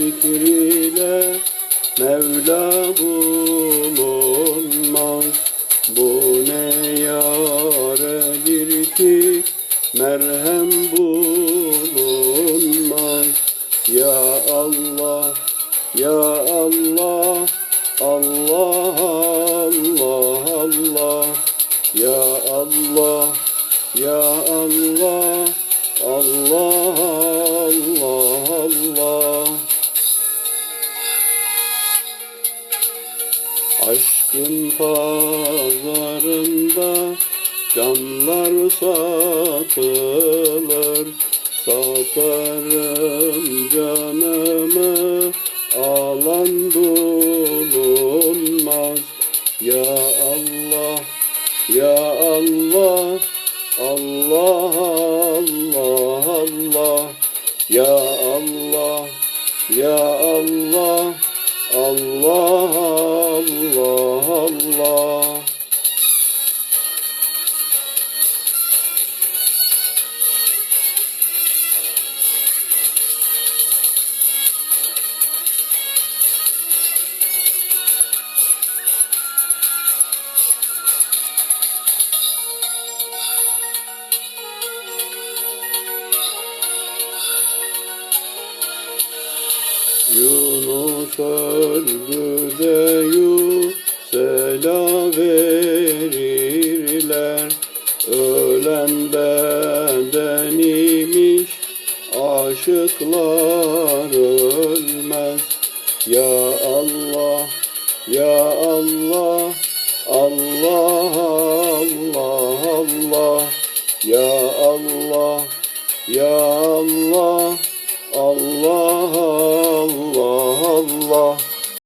fikriyle Mevla bulunmaz. Bu ne yaredir ki merhem bulunmaz. Ya Allah, Ya Allah, Allah, Allah, Allah. Ya Allah, Ya Allah, Aşkın pazarında canlar satılır. Satarım canımı alan bulunmaz. Ya Allah, Ya Allah, Allah, Allah, Allah. Ya Allah, Ya Allah, Allah, Yunus öldü de Yusela verirler Ölen bedeniymiş Aşıklar ölmez. Ya Allah, Ya Allah Allah, Allah, Allah. Ya Allah, Ya Allah Allah Allah Allah